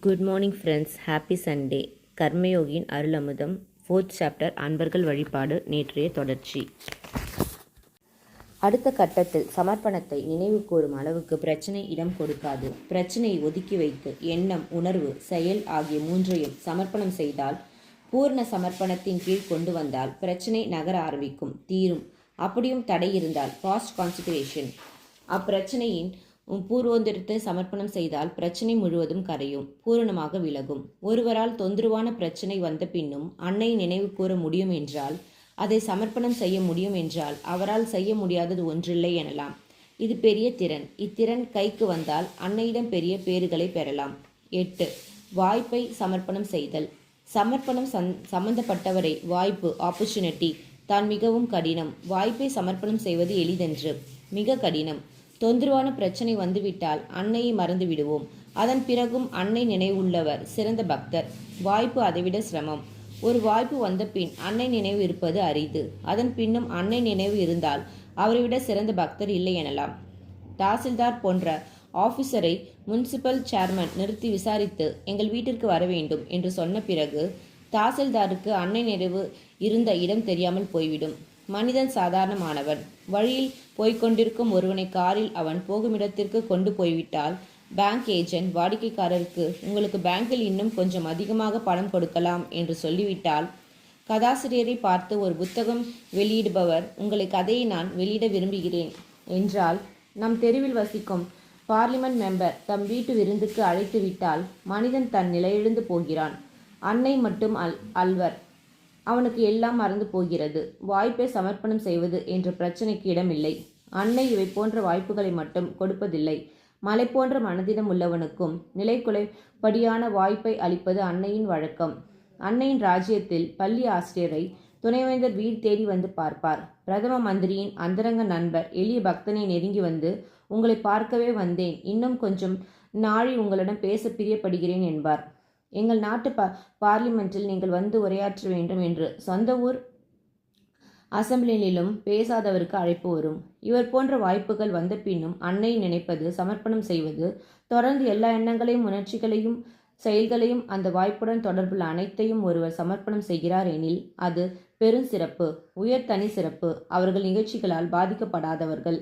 Good morning friends happy Sunday கர்மயோகியின் அருளமுதம். Fourth chapter அன்பர்கள் வழிபாடு நேற்றைய தொடர்ச்சி. அடுத்த கட்டத்தில் சமர்ப்பணத்தை நினைவு கூறும் அளவுக்கு பிரச்சனை இடம் கொடுக்காது. பிரச்சனையை ஒதுக்கி வைத்து எண்ணம் உணர்வு செயல் ஆகிய மூன்றையும் சமர்ப்பணம் செய்தால் பூர்ண சமர்ப்பணத்தின் கீழ் கொண்டு வந்தால் பிரச்சனை நகர ஆரம்பிக்கும் தீரும். அப்படியும் தடை இருந்தால் ஃபாஸ்ட் கான்சன்ட்ரேஷன் அப்பிரச்சனையின் பூர்வோந்திரத்தை சமர்ப்பணம் செய்தால் பிரச்சனை முழுவதும் கரையும் பூரணமாக விலகும். ஒருவரால் தொந்தரவான பிரச்சனை வந்த பின்னும் அன்னை நினைவு கூற முடியும் என்றால் அதை சமர்ப்பணம் செய்ய முடியும் என்றால் அவரால் செய்ய முடியாதது ஒன்றில்லை எனலாம். இது பெரிய திறன். இத்திறன் கைக்கு வந்தால் அன்னையிடம் பெரிய பேறுகளை பெறலாம். எட்டு. வாய்ப்பை சமர்ப்பணம் செய்தல். சமர்ப்பணம் சந் சம்பந்தப்பட்டவரை வாய்ப்பு ஆப்பர்ச்சுனிட்டி தான் மிகவும் கடினம். வாய்ப்பை சமர்ப்பணம் செய்வது எளிதென்று மிக கடினம். தொந்தரவான பிரச்சனை வந்துவிட்டால் அன்னையை மறந்து விடுவோம் அதன் பிறகும் அன்னை நினைவுள்ளவர் சிறந்த பக்தர். வாய்ப்பு அதைவிட சிரமம். ஒரு வாய்ப்பு வந்த பின் அன்னை நினைவு இருப்பது அரிது. அதன் பின்னும் அன்னை நினைவு இருந்தால் அவரை விட சிறந்த பக்தர் இல்லை எனலாம். தாசில்தார் போன்ற ஆபீசரை முனிசிபல் சேர்மன் நிறுத்தி விசாரித்து எங்கள் வீட்டிற்கு வர வேண்டும் என்று சொன்ன பிறகு தாசில்தாருக்கு அன்னை நினைவு இருந்த இடம் தெரியாமல் போய்விடும். மனிதன் சாதாரணமானவன். வழியில் போய்க்கொண்டிருக்கும் ஒருவனை காரில் அவன் போகும் இடத்திற்கு கொண்டு போய்விட்டால் பேங்க் ஏஜென்ட் வாடிக்கைக்காரருக்கு உங்களுக்கு பேங்கில் இன்னும் கொஞ்சம் அதிகமாக பணம் கொடுக்கலாம் என்று சொல்லிவிட்டால் கதாசிரியரை பார்த்து ஒரு புத்தகம் வெளியிடுபவர் உங்களை கதையை நான் வெளியிட விரும்புகிறேன் என்றால் நம் தெருவில் வசிக்கும் பார்லிமெண்ட் மெம்பர் தம் வீட்டு விருந்துக்கு அழைத்து விட்டால் மனிதன் தன் நிலையிழந்து போகிறான். அன்னை மட்டும் அல் அல்வர் அவனுக்கு எல்லாம் மறந்து போகிறது. வாய்ப்பை சமர்ப்பணம் செய்வது என்ற பிரச்சனைக்கு இடமில்லை. அன்னை இவை போன்ற வாய்ப்புகளை மட்டும் கொடுப்பதில்லை. மலை போன்ற மனதிடம் உள்ளவனுக்கும் நிலைக்குலைப்படியான வாய்ப்பை அளிப்பது அன்னையின் வழக்கம். அன்னையின் ராஜ்யத்தில் பள்ளி ஆசிரியரை துணைவேந்தர் வீடு தேடி வந்து பார்ப்பார். பிரதம மந்திரியின் அந்தரங்க நண்பர் எளிய பக்தனை நெருங்கி வந்து உங்களை பார்க்கவே வந்தேன். இன்னும் கொஞ்சம் நாளை உங்களிடம் பேச பிரியப்படுகிறேன் என்பார். எங்கள் நாட்டு பா பார்லிமெண்ட்டில் நீங்கள் வந்து உரையாற்ற வேண்டும் என்று சொந்த ஊர் அசம்பிளியிலும் பேசாதவருக்கு அழைப்பு வரும். இவர் போன்ற வாய்ப்புகள் வந்த பின்னும் அன்னை நினைப்பது சமர்ப்பணம் செய்வது தொடர்ந்து எல்லா எண்ணங்களையும் உணர்ச்சிகளையும் செயல்களையும் அந்த வாய்ப்புடன் தொடர்புள்ள அனைத்தையும் ஒருவர் சமர்ப்பணம் செய்கிறார் எனில் அது பெருஞ்சிறப்பு உயர் தனி சிறப்பு. அவர்கள் நிகழ்ச்சிகளால் பாதிக்கப்படாதவர்கள்.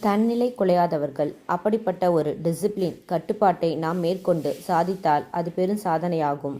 தன்னிலை குலையாதவர்கள். அப்படிப்பட்ட ஒரு டிசிப்ளின் கட்டுப்பாட்டை நாம் மேற்கொண்டு சாதித்தால் அது பெரும் சாதனையாகும்.